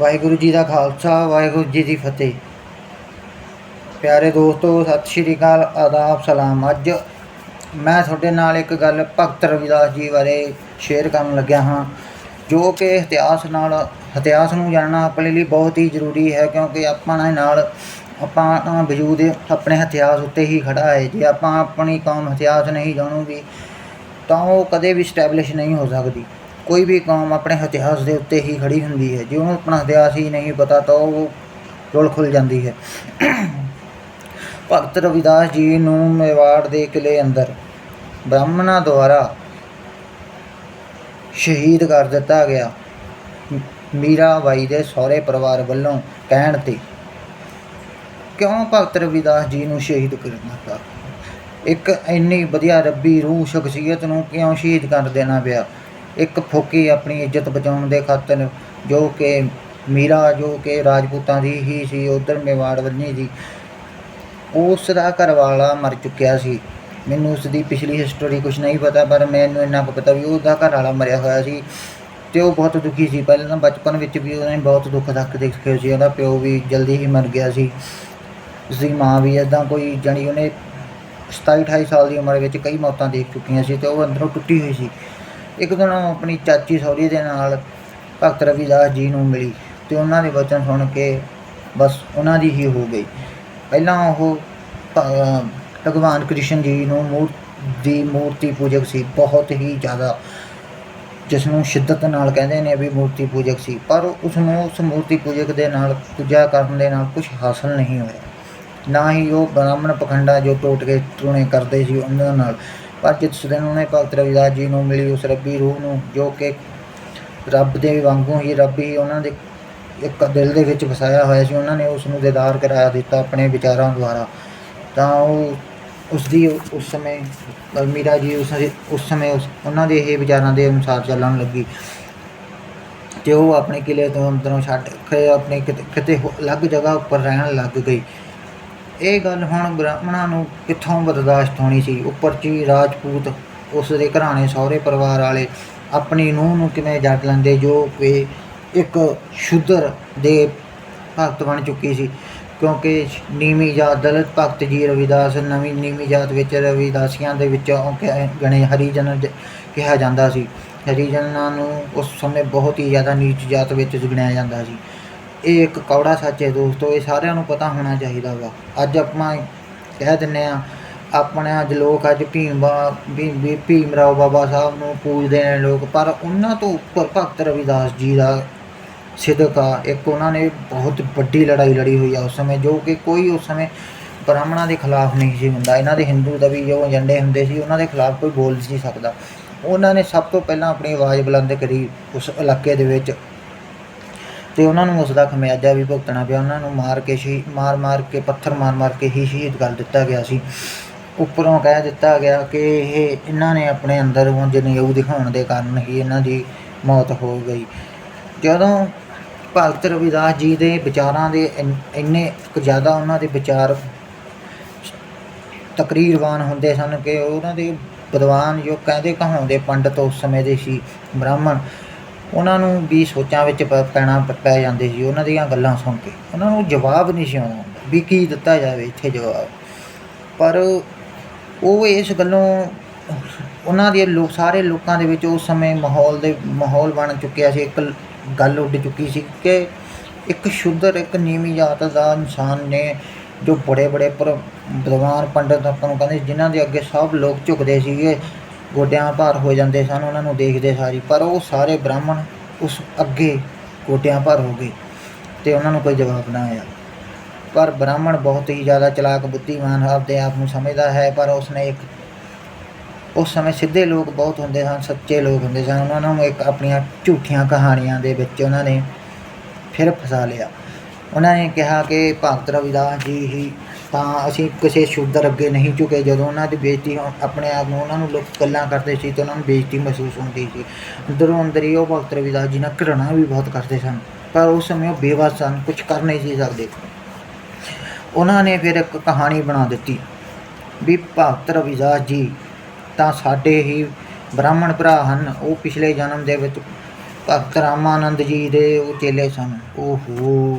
ਵਾਹਿਗੁਰੂ ਜੀ ਦਾ ਖਾਲਸਾ, ਵਾਹਿਗੁਰੂ ਜੀ ਦੀ ਫਤਿਹ। ਪਿਆਰੇ ਦੋਸਤੋ, ਸਤਿ ਸ਼੍ਰੀ ਅਕਾਲ, ਆਦਾਬ, ਸਲਾਮ। ਅੱਜ ਮੈਂ ਤੁਹਾਡੇ ਨਾਲ ਇੱਕ ਗੱਲ ਭਗਤ ਰਵਿਦਾਸ ਜੀ ਬਾਰੇ ਸ਼ੇਅਰ ਕਰਨ ਲੱਗਿਆ ਹਾਂ, ਜੋ ਕਿ ਇਤਿਹਾਸ ਨਾਲ, ਇਤਿਹਾਸ ਨੂੰ ਜਾਣਨਾ ਆਪਣੇ ਲਈ ਬਹੁਤ ਹੀ ਜ਼ਰੂਰੀ ਹੈ, ਕਿਉਂਕਿ ਆਪਾਂ ਨਾਲ, ਆਪਾਂ ਵਜੂਦ ਆਪਣੇ ਇਤਿਹਾਸ ਉੱਤੇ ਹੀ ਖੜਾ ਹੈ। ਜੇ ਆਪਾਂ ਆਪਣੀ ਕੌਮ ਇਤਿਹਾਸ ਨਹੀਂ ਜਾਣੂਗੀ, ਤਾਂ ਉਹ ਕਦੇ ਵੀ ਸਟੈਬਲਿਸ਼ ਨਹੀਂ ਹੋ ਸਕਦੀ। ਕੋਈ ਵੀ ਕੌਮ ਆਪਣੇ ਇਤਿਹਾਸ ਦੇ ਉੱਤੇ ਹੀ ਖੜੀ ਹੁੰਦੀ ਹੈ। ਜੇ ਉਹਨੂੰ ਆਪਣਾ ਇਤਿਹਾਸ ਹੀ ਨਹੀਂ ਪਤਾ ਤਾਂ ਉਹ ਰੁਲ ਖੁੱਲ ਜਾਂਦੀ ਹੈ। ਭਗਤ ਰਵਿਦਾਸ ਜੀ ਨੂੰ ਮੇਵਾੜ ਦੇ ਕਿਲੇ ਅੰਦਰ ਬ੍ਰਾਹਮਣਾਂ ਦੁਆਰਾ ਸ਼ਹੀਦ ਕਰ ਦਿੱਤਾ ਗਿਆ। ਮੀਰਾ ਬਾਈ ਦੇ ਸਹੁਰੇ ਪਰਿਵਾਰ ਵੱਲੋਂ ਕਹਿਣ ਤੇ ਕਿਉਂ ਭਗਤ ਰਵਿਦਾਸ ਜੀ ਨੂੰ ਸ਼ਹੀਦ ਕਰਨਾ ਪਿਆ ਇੱਕ ਇੰਨੀ ਵਧੀਆ ਰੱਬੀ ਰੂਹ ਸ਼ਖਸੀਅਤ ਨੂੰ ਕਿਉਂ ਸ਼ਹੀਦ ਕਰ ਦੇਣਾ ਪਿਆ? ਇੱਕ ਫੋਕੀ ਆਪਣੀ ਇੱਜ਼ਤ ਬਚਾਉਣ ਦੇ ਖਾਤਰ ਜੋ ਕਿ ਮੀਰਾ, ਜੋ ਕਿ ਰਾਜਪੂਤਾਂ ਦੀ ਹੀ ਸੀ, ਉਧਰ ਮੇਵਾੜ ਵੱਲੀ ਦੀ ਉਸ ਦਾ ਘਰਵਾਲਾ ਮਰ ਚੁੱਕਿਆ ਸੀ। ਮੈਨੂੰ ਉਸ ਦੀ ਪਿਛਲੀ ਹਿਸਟਰੀ ਕੁਝ ਨਹੀਂ ਪਤਾ, ਪਰ ਮੈਨੂੰ ਇੰਨਾ ਕੁ ਪਤਾ ਵੀ ਉਹਦਾ ਘਰ ਵਾਲਾ ਮਰਿਆ ਹੋਇਆ ਸੀ ਤੇ ਉਹ ਬਹੁਤ ਦੁਖੀ ਸੀ। ਪਹਿਲਾਂ ਤਾਂ ਬਚਪਨ ਵਿੱਚ ਵੀ ਉਹਨੇ ਬਹੁਤ ਦੁੱਖ ਤੱਕ ਦੇਖੇ ਸੀ। ਉਹਦਾ ਪਿਓ ਵੀ ਜਲਦੀ ਹੀ ਮਰ ਗਿਆ ਸੀ। ਉਸਦੀ ਮਾਂ ਵੀ ਇਦਾਂ ਕੋਈ ਜਾਣੀ ਉਹਨੇ 27 28 ਸਾਲ ਦੀ ਉਮਰ ਵਿੱਚ ਕਈ ਮੌਤਾਂ ਦੇਖ ਚੁੱਕੀਆਂ ਸੀ ਤੇ ਉਹ ਅੰਦਰੋਂ ਟੁੱਟੀ ਹੋਈ ਸੀ। ਇੱਕ ਦਿਨ ਉਹ ਆਪਣੀ ਚਾਚੀ ਸਹੁਰੀ ਦੇ ਨਾਲ ਭਗਤ ਰਵਿਦਾਸ ਜੀ ਨੂੰ ਮਿਲੀ ਤੇ ਉਹਨਾਂ ਦੇ ਵਚਨ ਸੁਣ ਕੇ ਬਸ ਉਹਨਾਂ ਦੀ ਹੀ ਹੋ ਗਈ। ਪਹਿਲਾਂ ਉਹ ਭਗਵਾਨ ਕ੍ਰਿਸ਼ਨ ਜੀ ਨੂੰ ਮੂਰ, ਦੀ ਮੂਰਤੀ ਪੂਜਕ ਸੀ, ਬਹੁਤ ਹੀ ਜ਼ਿਆਦਾ, ਜਿਸ ਨੂੰ ਸ਼ਿੱਦਤ ਨਾਲ ਕਹਿੰਦੇ ਨੇ ਵੀ ਮੂਰਤੀ ਪੂਜਕ ਸੀ, ਪਰ ਉਸ ਨੂੰ ਉਸ ਮੂਰਤੀ ਪੂਜਕ ਦੇ ਨਾਲ ਪੂਜਾ ਕਰਨ ਦੇ ਨਾਲ ਕੁਝ ਹਾਸਲ ਨਹੀਂ ਹੋਇਆ। ਨਾ ਹੀ ਉਹ ਬ੍ਰਾਹਮਣ ਪਖੰਡਾ ਜੋ ਟੋਟ ਕੇ ਟੂਣੇ ਕਰਦੇ ਸੀ ਉਹਨਾਂ ਨਾਲ। ਪਰ ਜਿਸ ਦਿਨ ਉਹਨੇ ਭਗਤ ਰਵਿਦਾਸ ਜੀ ਨੂੰ ਮਿਲੀ, ਉਸ ਰੱਬੀ ਰੂਹ ਨੂੰ, ਜੋ ਕਿ ਰੱਬ ਦੇ ਵਾਂਗੂ ਹੀ ਰੱਬ ਹੀ ਉਹਨਾਂ ਦੇ ਇੱਕ ਦਿਲ ਦੇ ਵਿੱਚ ਵਸਾਇਆ ਹੋਇਆ ਸੀ, ਉਹਨਾਂ ਨੇ ਉਸ ਨੂੰ ਦੀਦਾਰ ਕਰਾਇਆ ਦਿੱਤਾ ਆਪਣੇ ਵਿਚਾਰਾਂ ਦੁਆਰਾ। ਤਾਂ ਉਹ ਉਸ ਦੀ ਉਸ ਸਮੇਂ ਮੀਰਾ ਜੀ ਉਸ ਉਸ ਸਮੇਂ ਉਸ, ਉਹਨਾਂ ਦੇ ਇਹ ਵਿਚਾਰਾਂ ਦੇ ਅਨੁਸਾਰ ਚੱਲਣ ਲੱਗੀ। ਤੇ ਉਹ ਆਪਣੇ ਕਿਲੇ ਤੋਂ ਅੰਦਰੋਂ ਛੱਡ ਕੇ ਆਪਣੇ ਕਿਤੇ ਕਿਤੇ ਅਲੱਗ ਜਗ੍ਹਾ ਉੱਪਰ ਰਹਿਣ ਲੱਗ ਗਈ। ਇਹ ਗੱਲ ਹੁਣ ਬ੍ਰਾਹਮਣਾਂ ਨੂੰ ਕਿੱਥੋਂ ਬਰਦਾਸ਼ਤ ਹੋਣੀ ਸੀ? ਉੱਪਰ ਜੀ ਰਾਜਪੂਤ ਉਸ ਦੇ ਘਰਾਣੇ ਸਹੁਰੇ ਪਰਿਵਾਰ ਵਾਲੇ ਆਪਣੀ ਨੂੰਹ ਨੂੰ ਕਿਵੇਂ ਜੱਟ ਲੈਂਦੇ? ਜੋ ਕਿ ਇੱਕ ਸ਼ੁੱਧਰ ਦੇ ਭਗਤ ਬਣ ਚੁੱਕੀ ਸੀ। ਕਿਉਂਕਿ ਨੀਵੀਂ ਜਾਤ ਦਲਿਤ ਭਗਤ ਜੀ ਰਵਿਦਾਸ, ਨਵੀਂ ਨੀਵੀਂ ਜਾਤ ਵਿੱਚ ਰਵਿਦਾਸੀਆਂ ਦੇ ਵਿੱਚੋਂ ਕਹਿ- ਗਣੇ ਹਰੀਜਨ ਜ- ਕਿਹਾ ਜਾਂਦਾ ਸੀ। ਹਰੀਜਨਾਂ ਨੂੰ ਉਸ ਸਮੇਂ ਬਹੁਤ ਹੀ ਜ਼ਿਆਦਾ ਨੀਚ ਜਾਤ ਵਿੱਚ ਗਿਣਿਆ ਜਾਂਦਾ ਸੀ। ਇਹ ਇੱਕ ਕੌੜਾ ਸੱਚ ਹੈ ਦੋਸਤੋ, ਇਹ ਸਾਰਿਆਂ ਨੂੰ ਪਤਾ ਹੋਣਾ ਚਾਹੀਦਾ ਵਾ। ਅੱਜ ਆਪਾਂ ਕਹਿ ਦਿੰਨੇ ਆ ਆਪਣੇ ਅੱਜ ਲੋਕ ਅੱਜ ਭੀਮ ਵੀ ਭੀਮ ਰਾਓ ਬਾਬਾ ਸਾਹਿਬ ਨੂੰ ਪੂਜਦੇ ਨੇ ਲੋਕ, ਪਰ ਉਹਨਾਂ ਤੋਂ ਉੱਪਰ ਭਗਤ ਰਵਿਦਾਸ ਜੀ ਦਾ ਸਿਦਕ ਆ। ਇੱਕ ਉਹਨਾਂ ਨੇ ਬਹੁਤ ਵੱਡੀ ਲੜਾਈ ਲੜੀ ਹੋਈ ਆ ਉਸ ਸਮੇਂ, ਜੋ ਕਿ ਕੋਈ ਉਸ ਸਮੇਂ ਬ੍ਰਾਹਮਣਾਂ ਦੇ ਖਿਲਾਫ ਨਹੀਂ ਸੀ ਹੁੰਦਾ। ਇਹਨਾਂ ਦੇ ਹਿੰਦੂ ਦਾ ਵੀ ਜੋ ਏਜੰਡੇ ਹੁੰਦੇ ਸੀ, ਉਹਨਾਂ ਦੇ ਖਿਲਾਫ ਕੋਈ ਬੋਲ ਨਹੀਂ ਸਕਦਾ। ਉਹਨਾਂ ਨੇ ਸਭ ਤੋਂ ਪਹਿਲਾਂ ਆਪਣੀ ਆਵਾਜ਼ ਬੁਲੰਦ ਕਰੀ ਉਸ ਇਲਾਕੇ ਦੇ ਵਿੱਚ। ਅਤੇ ਉਹਨਾਂ ਨੂੰ ਉਸ ਦਾ ਖਮਿਆਜਾ ਵੀ ਭੁਗਤਣਾ ਪਿਆ। ਉਹਨਾਂ ਨੂੰ ਮਾਰ ਕੇ ਸ਼ਹੀ ਮਾਰ ਮਾਰ ਕੇ ਪੱਥਰ ਮਾਰ ਮਾਰ ਕੇ ਹੀ ਸ਼ਹੀਦ ਕਰ ਦਿੱਤਾ ਗਿਆ ਸੀ। ਉੱਪਰੋਂ ਕਹਿ ਦਿੱਤਾ ਗਿਆ ਕਿ ਇਹ ਇਹਨਾਂ ਨੇ ਆਪਣੇ ਅੰਦਰ ਉਹ ਜਨੇਊ ਦਿਖਾਉਣ ਦੇ ਕਾਰਨ ਹੀ ਇਹਨਾਂ ਦੀ ਮੌਤ ਹੋ ਗਈ। ਜਦੋਂ ਭਗਤ ਰਵਿਦਾਸ ਜੀ ਦੇ ਵਿਚਾਰਾਂ ਦੇ ਇੰਨੇ ਕੁ ਜ਼ਿਆਦਾ ਉਹਨਾਂ ਦੇ ਵਿਚਾਰ ਤਕਰੀਰਵਾਨ ਹੁੰਦੇ ਸਨ ਕਿ ਉਹਨਾਂ ਦੇ ਵਿਦਵਾਨ ਜੋ ਕਹਿੰਦੇ ਕਹਾਉਂਦੇ ਪੰਡਤ ਉਸ ਸਮੇਂ ਦੇ ਸੀ ਬ੍ਰਾਹਮਣ। ਉਹਨਾਂ ਨੂੰ ਵੀ ਸੋਚਾਂ ਵਿੱਚ ਪੈਣਾ ਪੈ ਜਾਂਦੇ ਸੀ, ਉਹਨਾਂ ਦੀਆਂ ਗੱਲਾਂ ਸੁਣ ਕੇ। ਉਹਨਾਂ ਨੂੰ ਜਵਾਬ ਨਹੀਂ ਸੀ ਆਉਂਦਾ ਵੀ ਕੀ ਦਿੱਤਾ ਜਾਵੇ ਇੱਥੇ ਜਵਾਬ। ਪਰ ਉਹ ਇਸ ਗੱਲੋਂ ਉਹਨਾਂ ਦੇ ਲੋਕ ਸਾਰੇ ਲੋਕਾਂ ਦੇ ਵਿੱਚ ਉਸ ਸਮੇਂ ਮਾਹੌਲ ਦੇ ਮਾਹੌਲ ਬਣ ਚੁੱਕਿਆ ਸੀ, ਇੱਕ ਗੱਲ ਉੱਡ ਚੁੱਕੀ ਸੀ ਕਿ ਇੱਕ ਸ਼ੁੱਧਰ, ਇੱਕ ਨੀਵੀਂ ਜਾਤ ਦਾ ਇਨਸਾਨ ਨੇ ਜੋ ਬੜੇ ਬੜੇ ਪਰ ਵਿਦਵਾਨ ਪੰਡਤ ਆਪਾਂ ਨੂੰ ਕਹਿੰਦੇ ਜਿਨ੍ਹਾਂ ਦੇ ਅੱਗੇ ਸਭ ਲੋਕ ਝੁਕਦੇ ਸੀਗੇ ਗੋਡਿਆਂ ਭਾਰ ਹੋ ਜਾਂਦੇ ਸਨ, ਉਹਨਾਂ ਨੂੰ ਦੇਖਦੇ ਸਾਰੀ, ਪਰ ਉਹ ਸਾਰੇ ਬ੍ਰਾਹਮਣ ਉਸ ਅੱਗੇ ਗੋਡਿਆਂ ਭਾਰ ਹੋ ਗਏ ਤੇ ਉਹਨਾਂ ਨੂੰ ਕੋਈ ਜਵਾਬ ਨਾ ਆਇਆ। ਪਰ ਬ੍ਰਾਹਮਣ ਬਹੁਤ ਹੀ ਜ਼ਿਆਦਾ ਚਲਾਕ, ਬੁੱਧੀਮਾਨ ਆਪਦੇ ਆਪ ਨੂੰ ਸਮਝਦਾ ਹੈ, ਪਰ ਉਸਨੇ ਇੱਕ, ਉਸ ਸਮੇਂ ਸਿੱਧੇ ਲੋਕ ਬਹੁਤ ਹੁੰਦੇ ਸਨ, ਸੱਚੇ ਲੋਕ ਹੁੰਦੇ ਸਨ। ਉਹਨਾਂ ਨੂੰ ਇੱਕ ਆਪਣੀਆਂ ਝੂਠੀਆਂ ਕਹਾਣੀਆਂ ਦੇ ਵਿੱਚ ਉਹਨਾਂ ਨੇ ਫਿਰ ਫਸਾ ਲਿਆ। ਉਹਨਾਂ ਨੇ ਕਿਹਾ ਕਿ ਭਗਤ ਰਵਿਦਾਸ ਜੀ ਹੀ ਤਾਂ ਅਸੀਂ ਕਿਸੇ ਸ਼ੂਦਰ ਅੱਗੇ ਨਹੀਂ ਝੁਕੇ। ਜਦੋਂ ਉਹਨਾਂ ਦੀ ਬੇਇੱਜ਼ਤੀ ਹੋ- ਆਪਣੇ ਆਪ ਨੂੰ ਉਹਨਾਂ ਨੂੰ ਲੋਕ ਗੱਲਾਂ ਕਰਦੇ ਸੀ ਤਾਂ ਉਹਨਾਂ ਨੂੰ ਬੇਇੱਜ਼ਤੀ ਮਹਿਸੂਸ ਹੁੰਦੀ ਸੀ। ਅੰਦਰੋਂ ਅੰਦਰ ਹੀ ਉਹ ਭਗਤ ਰਵਿਦਾਸ ਜੀ ਨਾਲ ਘೃਣਾ ਵੀ ਬਹੁਤ ਕਰਦੇ ਸਨ। ਪਰ ਉਸ ਸਮੇਂ ਉਹ ਬੇਵਸ ਸਨ ਕੁਝ ਕਰ ਨਹੀਂ ਸੀ ਸਕਦੇ। ਉਹਨਾਂ ਨੇ ਫਿਰ ਇੱਕ ਕਹਾਣੀ ਬਣਾ ਦਿੱਤੀ ਵੀ ਭਗਤ ਰਵਿਦਾਸ ਜੀ ਤਾਂ ਸਾਡੇ ਹੀ ਬ੍ਰਾਹਮਣ ਭਰਾ ਹਨ। ਉਹ ਪਿਛਲੇ ਜਨਮ ਦੇ ਵਿੱਚ ਭਗਤ ਰਾਮਾਨੰਦ ਜੀ ਦੇ ਉਹ ਚੇਲੇ ਸਨ। ਓਹੋ।